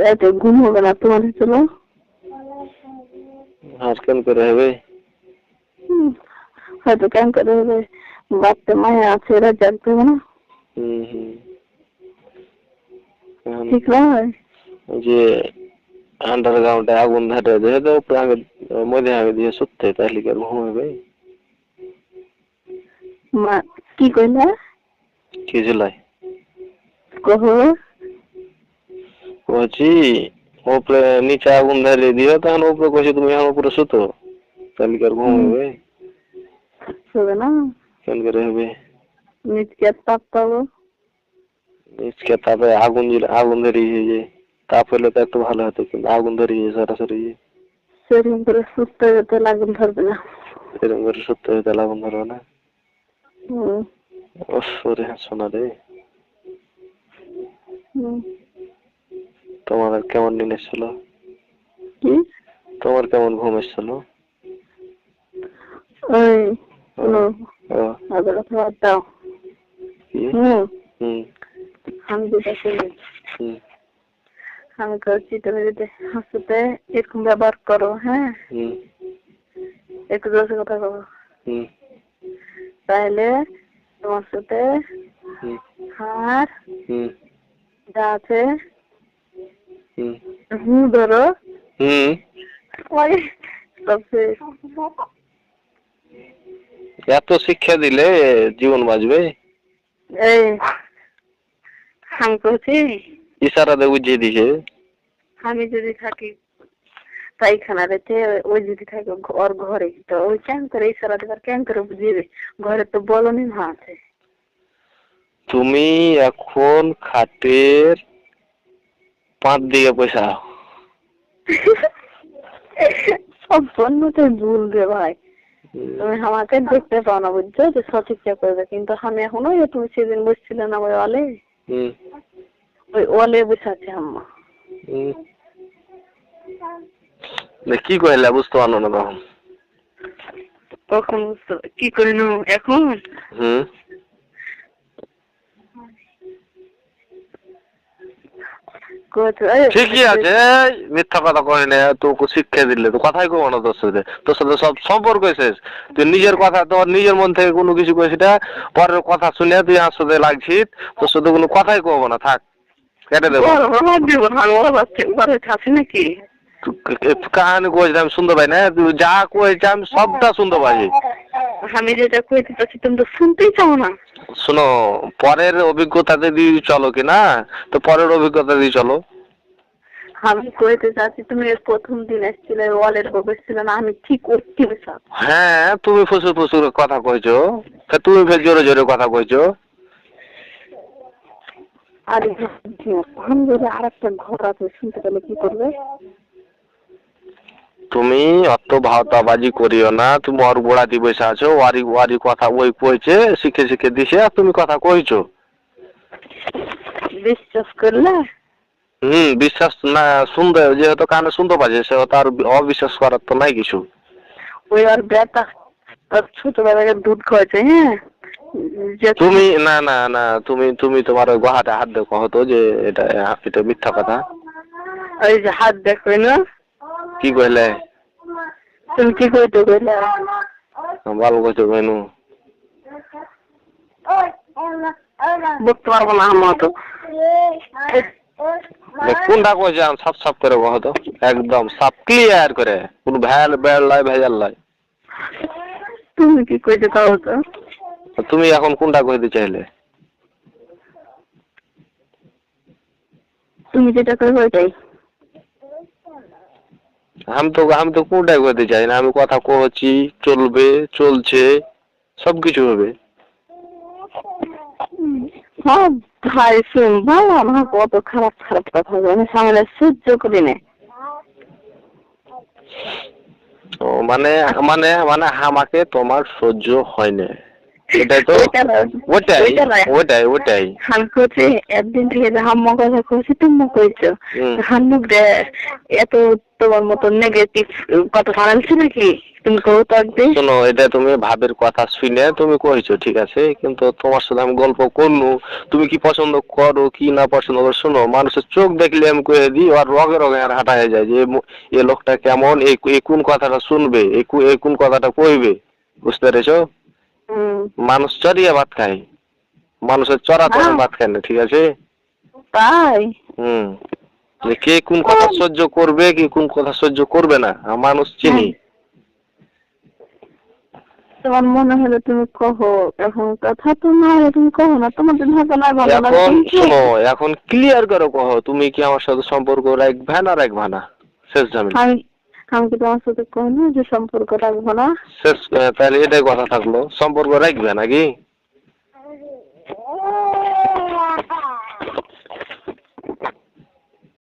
রাতে ঘুম হবে না তোমার চলো। আর কেন করে হবে? হয়তো কেন করে হবে। বাচ্চা মায়া আছে এরা জানতে হবে না। ঠিক নয় যে আন্ডারগ্রাউন্ডে আগুন ধরে দিয়ে তো আগে মধ্যে আগে দিয়ে শুতে তাহলে কি ঘুম হবে? মা কি কইলা? কি ঝুলাই কহ। কইছি উপরে নিচে আগুন ধরে দিও তখন উপরে কইছি তুমি আমার উপরে শুতো। তাহলে কি আর ঘুম হবে? হবে না? কেন করে হবে? নিজকে তাপ পাবো। নিচকে তাপে আগুন আগুন ধরিয়ে যে তাপ হলে তো একটু ভালো হতো কিন্তু আগুন ধরে ধরিয়ে সরাসরি সেরকম করে সুস্থ হতে লাগুন ধরবে না। এরকম করে সত্যি হয়ে তাহলে আগুন ধরবে না? হুম, ওফ ওরে শোনা রে। হুম। তোমার কেমন দিন এসেছিল? তোমার কেমন ঘুম এসেছিল? আমি আমি করছি তুমি যদি হাসতে এরকম ব্যবহার করো হ্যাঁ? হুম। একটু জোরে কথা বলো। হুম। তাহলে তোমার সাথে আর হুম। যা আছে হুম। ওই সবচেয়ে এত শিক্ষা দিলে জীবন বাঁচবে? এই আমি করছি ইশারাতে বুঝিয়ে দিছে। আমি যদি থাকি পায়খানা রেখে ওই যদি থাকে ঘ- ওর ঘরে তো ওই কেন করে ইশারা দেবার কেন করে বুঝিয়ে ঘরে তো বলনি মা আছে। তুমি এখন খাটের পাঁচ দিকে পয়সা। সম্পূর্ণ তো ভুল রে ভাই। তুমি আমাকে দেখতে পাও না বুঝছ? যে সঠিকটা করবে। কিন্তু আমি এখনও ওই তুমি সেদিন বসছিলে না ওই ওয়ালে? হুম। ওই ওয়ালে বসে আছে আম্মা। কি কইলা বুঝতে পারল না তখন। তখন কি করে নো এখন? হুম কইছে, এই, ঠিকই আছে মিথ্যা কথা কই না তোকে শিক্ষা দিলে তো কথাই কব না তোর সাথে। তোর সাথে সব সম্পর্ক শেষ। তুই নিজের কথা তোর নিজের মন থেকে কোনো কিছু কইছিস না পরের কথা শুনে তুই আমার সাথে লাগছিস তোর সাথে কোনো কথাই কব না থাক কেটে দেবো। নাকি? কাহানি কইছিস আমি শুনতে পাই না যা কইছিস আমি সবটা শুনতে পাই আমি যেটা কইতে চাচ্ছি তুমি তো শুনতেই চাও না শোনো পরের অভিজ্ঞতাতে দিয়ে চলো কি না তো পরের অভিজ্ঞতা দিয়ে চলো আমি কইতে চাচ্ছি তুমি এর প্রথম দিন এসেছিলে ওয়ালের বসছিলে না আমি ঠিক করছি সব হ্যাঁ তুমি ফুসুর ফুসুর কথা কইছো তা তুমি ফের জোরে জোরে কথা কইছো আর যদি আর একটা ঘর আছে শুনতে পেলে কি করবে তুমি অত ভাওতাবাজি করিও না তুমি ওর গোড়াতে বসে আছো ওয়ারি ওয়ারি কথা ওই কইছে শিখে শিখে দিছে আর তুমি কথা কইছো। বিশ্বাস করলে? হুম বিশ্বাস না শুনতে যেহেতু কানে শুনতে পাচ্ছে সে তো আর অবিশ্বাস করার তো নাই কিছু। ওই আর বেটা আর ছোটবেলাকে দুধ খাওয়াছে হ্যাঁ? তুমি না না না তুমি তুমি তোমার ওই গোহাতে হাত দেখো হতো যে এটা এটা মিথ্যা কথা। ওই যে হাত দেখো না? কি কইলে? তুমি কি কইতে কইলে? ভালো কইছো কেনু? বুঝতে পারব না আমার তো কোনটা কইছে আমি সাফ সাফ করে কহ তো। একদম সাফ ক্লিয়ার করে। কোন ভ্যাল বেল লাই ভেজাল লাই তুমি কি কইতে চাও তো? তুমি এখন কোনটা কইতে চাইলে? তুমি যেটা করবে ওইটাই। আমি তো আমি তো কোনটাই কইতে চাই না আমি কথা কহছি চলবে চলছে সব কিছু হবে হ্যাঁ ভাই শুন ভাই আমার কত খারাপ খারাপ কথা বলে সামনে সহ্য করি না ও মানে মানে মানে আমাকে তোমার সহ্য হয় না এটাই তো। ওটাই ওটাই ওটাই আমি একদিন থেকে যে হাম্মা কথা কইছি তুমি কইছো। হুম। এত তোমার মতো নেগেটিভ কথা বানাইছে নাকি? তুমি কও তো একদিন। শোনো এটা তুমি ভাবের কথা শুনে তুমি কইছো ঠিক আছে? কিন্তু তোমার সাথে আমি গল্প করনু। তুমি কি পছন্দ করো কি না পছন্দ করো শোনো মানুষের চোখ দেখলে আমি কয়ে দিই আর রগে রগে আর হাঁটা হয়ে যায় যে এ লোকটা কেমন এই কোন কথাটা শুনবে এই কোন কথাটা কইবে? বুঝতে পেরেছ? মানুষ চড়িয়ে ভাত খায়। মানুষের চড়া চড়া হ্যাঁ। ভাত খায় না ঠিক আছে? তাই? হুম। কে কোন কথা সহ্য করবে কি কোন কথা সহ্য করবে না? মানুষ চিনি। তোমার মনে হলো তুমি কহো এখন কথা তো না তুমি কহো না তোমাদের ঢাকা না ভালো লাগে এখন শোনো এখন ক্লিয়ার করে কহ তুমি কি আমার সাথে সম্পর্ক রাখবে না রাখবে না? শেষ ঝামেলা আমি কি তোমার সাথে কোনো যে সম্পর্ক রাখব না? শেষ তাহলে এটাই কথা থাকল। সম্পর্ক রাখবে নাকি?